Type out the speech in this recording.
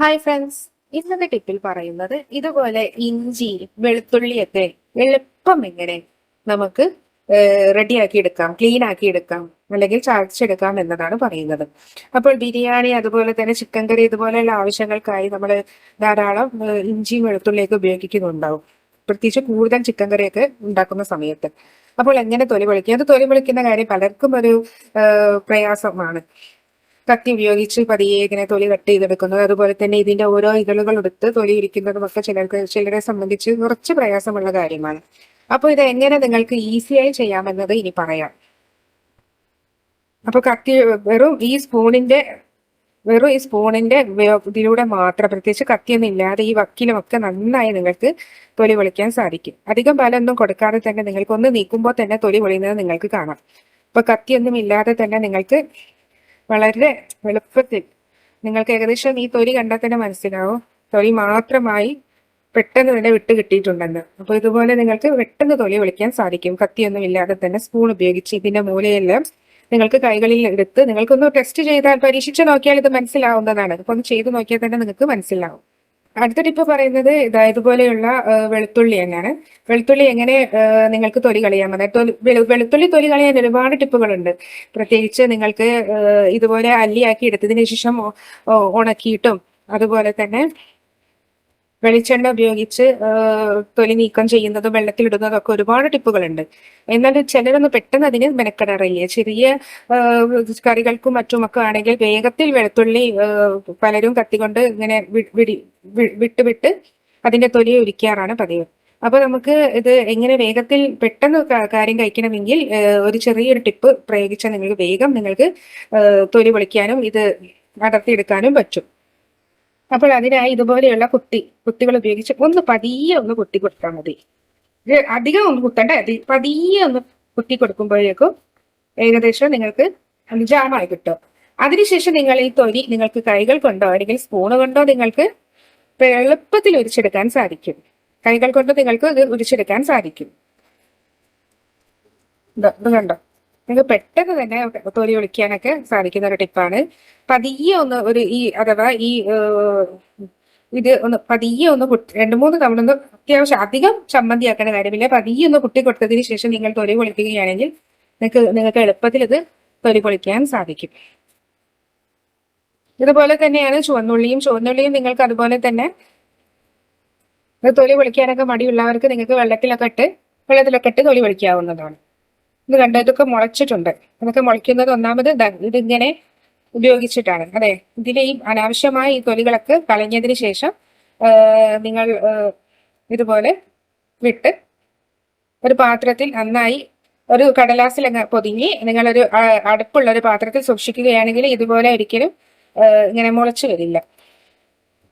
Hi friends ഇന്നത്തെ ടിപ്പിൽ പറയുന്നത് ഇതുപോലെ ഇഞ്ചി വെളുത്തുള്ളിയൊക്കെ എളുപ്പം എങ്ങനെ നമുക്ക് റെഡിയാക്കി എടുക്കാം ക്ലീൻ ആക്കി എടുക്കാം അല്ലെങ്കിൽ ചതച്ചെടുക്കാം എന്നതാണ് പറയുന്നത്. അപ്പോൾ ബിരിയാണി അതുപോലെ തന്നെ ചിക്കൻ കറി ഇതുപോലെയുള്ള ആവശ്യങ്ങൾക്കായി നമ്മൾ ധാരാളം ഇഞ്ചിയും വെളുത്തുള്ളിയൊക്കെ ഉപയോഗിക്കുന്നുണ്ടാവും. പ്രത്യേകിച്ച് കൂടുതൽ ചിക്കൻ കറിയൊക്കെ ഉണ്ടാക്കുന്ന സമയത്ത്. അപ്പോൾ എങ്ങനെ തൊലി പൊളിക്കുക? അത് തൊലി പൊളിക്കുന്ന കാര്യം പലർക്കും ഒരു പ്രയാസമാണ്. കത്തി ഉപയോഗിച്ച് പതിയെ ഇങ്ങനെ തൊലി കട്ട് ചെയ്തെടുക്കുന്നത് അതുപോലെ തന്നെ ഇതിന്റെ ഓരോ ഇതളുകൾ എടുത്ത് തൊലി ഇരിക്കുന്നതും ഒക്കെ ചിലർക്ക് ചിലരെ സംബന്ധിച്ച് കുറച്ച് പ്രയാസമുള്ള കാര്യമാണ്. അപ്പോൾ ഇത് എങ്ങനെ നിങ്ങൾക്ക് ഈസിയായി ചെയ്യാമെന്നത് ഇനി പറയാം. അപ്പൊ കത്തി വെറും ഈ സ്പൂണിന്റെ വെറും ഈ സ്പൂണിന്റെ ഇതിലൂടെ മാത്രം പ്രത്യേകിച്ച് കത്തിയൊന്നും ഇല്ലാതെ ഈ വക്കിലുമൊക്കെ നന്നായി നിങ്ങൾക്ക് തൊലി പൊളിക്കാൻ സാധിക്കും. അധികം ബലമൊന്നും കൊടുക്കാതെ തന്നെ നിങ്ങൾക്ക് ഒന്ന് നീക്കുമ്പോൾ തന്നെ തൊലി പൊളിയുന്നത് നിങ്ങൾക്ക് കാണാം. അപ്പൊ കത്തിയൊന്നും ഇല്ലാതെ തന്നെ നിങ്ങൾക്ക് വളരെ എളുപ്പത്തിൽ. നിങ്ങൾക്ക് ഏകദേശം ഈ തൊലി കണ്ടാൽ തന്നെ മനസ്സിലാവും. തൊലി മാത്രമായി പെട്ടെന്ന് തന്നെ വിട്ട് കിട്ടിയിട്ടുണ്ടെന്ന്. അപ്പൊ ഇതുപോലെ നിങ്ങൾക്ക് പെട്ടെന്ന് തൊലി വിളിക്കാൻ സാധിക്കും. കത്തിയൊന്നും ഇല്ലാതെ തന്നെ സ്പൂൺ ഉപയോഗിച്ച് ഇതിന്റെ മൂലയെല്ലാം നിങ്ങൾക്ക് കൈകളിൽ എടുത്ത് നിങ്ങൾക്കൊന്ന് ടെസ്റ്റ് ചെയ്താൽ പരീക്ഷിച്ച് നോക്കിയാൽ ഇത് മനസ്സിലാവുന്നതാണ്. ഇപ്പൊ ഒന്ന് ചെയ്ത് നോക്കിയാൽ തന്നെ നിങ്ങൾക്ക് മനസ്സിലാവും. അടുത്ത ടിപ്പ് പറയുന്നത് ഇതാ ഇതുപോലെയുള്ള വെളുത്തുള്ളി തന്നെയാണ്. വെളുത്തുള്ളി എങ്ങനെ നിങ്ങൾക്ക് തൊലി തൊലി- വെളു- വെളുത്തുള്ളി തൊലി കളയാൻ ഒരുപാട് ടിപ്പുകളുണ്ട്. പ്രത്യേകിച്ച് നിങ്ങൾക്ക് ഇതുപോലെ അല്ലിയാക്കി എടുത്തതിന് ശേഷം ഉണക്കിയിട്ടും അതുപോലെ തന്നെ വെളിച്ചെണ്ണ ഉപയോഗിച്ച് തൊലി നീക്കം ചെയ്യുന്നതും വെള്ളത്തിലിടുന്നതും ഒക്കെ ഒരുപാട് ടിപ്പുകളുണ്ട്. എന്നാൽ ചിലരൊന്നും പെട്ടെന്ന് അതിന് മെനക്കെടാറില്ല. ചെറിയ കറികൾക്കും മറ്റുമൊക്കെ ആണെങ്കിൽ വേഗത്തിൽ വെളുത്തുള്ളി പലരും കത്തികൊണ്ട് ഇങ്ങനെ വിടി വിട്ടുവിട്ട് വിട്ട് വിട്ട് അതിന്റെ തൊലി ഒരുക്കാറാണ് പതിവ്. അപ്പൊ നമുക്ക് ഇത് എങ്ങനെ വേഗത്തിൽ പെട്ടെന്ന് കാര്യം കഴിക്കണമെങ്കിൽ ഒരു ചെറിയൊരു ടിപ്പ് പ്രയോഗിച്ചാൽ നിങ്ങൾക്ക് വേഗം നിങ്ങൾക്ക് തൊലി പൊളിക്കാനും ഇത് അടർത്തിയെടുക്കാനും പറ്റും. അപ്പോൾ അതിനായി ഇതുപോലെയുള്ള കുത്തി കുത്തികൾ ഉപയോഗിച്ച് ഒന്ന് പതിയെ ഒന്ന് കുത്തി കൊടുത്താൽ മതി. അധികം ഒന്ന് കുത്തണ്ട പതിയെ ഒന്ന് കുത്തി കൊടുക്കുമ്പോഴേക്കും ഏകദേശം നിങ്ങൾക്ക് ജാമായി കിട്ടും. അതിനുശേഷം നിങ്ങൾ ഈ തൊലി നിങ്ങൾക്ക് കൈകൾ കൊണ്ടോ അല്ലെങ്കിൽ സ്പൂൺ കൊണ്ടോ നിങ്ങൾക്ക് എളുപ്പത്തിൽ ഉരിച്ചെടുക്കാൻ സാധിക്കും. കൈകൾ കൊണ്ട് നിങ്ങൾക്ക് ഇത് ഉരിച്ചെടുക്കാൻ സാധിക്കും. ഇത് കണ്ടോ? നിങ്ങൾക്ക് പെട്ടെന്ന് തന്നെ തൊലി ഒളിക്കാനൊക്കെ സാധിക്കുന്ന ഒരു ടിപ്പാണ് പതിയെ ഒന്ന് ഒരു ഈ അഥവാ ഈ ഇത് ഒന്ന് പതിയെ ഒന്ന് രണ്ട് മൂന്ന് തവണ ഒന്ന് അത്യാവശ്യം അധികം ചമ്മന്തിയാക്കേണ്ട കാര്യമില്ല. പതിയെ ഒന്ന് കുട്ടി കൊടുത്തതിന് ശേഷം നിങ്ങൾ തൊലി പൊളിക്കുകയാണെങ്കിൽ നിങ്ങൾക്ക് നിങ്ങൾക്ക് എളുപ്പത്തിൽ ഇത് തൊലി പൊളിക്കാൻ സാധിക്കും. ഇതുപോലെ തന്നെയാണ് ചുവന്നുള്ളിയും ചുവന്നുള്ളിയും നിങ്ങൾക്ക് അതുപോലെ തന്നെ തൊലി പൊളിക്കാനൊക്കെ മടിയുള്ളവർക്ക് നിങ്ങൾക്ക് വെള്ളത്തിലൊക്കെ ഇട്ട് വെള്ളത്തിലൊക്കെ ഇട്ട് തൊലി പൊളിക്കാവുന്നതാണ്. ഇത് കണ്ടോ? ഇതൊക്കെ മുളച്ചിട്ടുണ്ട്. ഇതൊക്കെ മുളയ്ക്കുന്നത് ഒന്നാമത് ഇതിങ്ങനെ ഉപയോഗിച്ചിട്ടാണ്. അതെ ഇതിലെ ഈ അനാവശ്യമായ ഈ തൊലികളൊക്കെ കളഞ്ഞതിന് ശേഷം നിങ്ങൾ ഇതുപോലെ വിട്ട് ഒരു പാത്രത്തിൽ നന്നായി ഒരു കടലാസിൽ അങ്ങ് പൊതിഞ്ഞ് നിങ്ങളൊരു അടുപ്പുള്ള ഒരു പാത്രത്തിൽ സൂക്ഷിക്കുകയാണെങ്കിൽ ഇതുപോലെ ഒരിക്കലും ഇങ്ങനെ മുളച്ചു വരില്ല.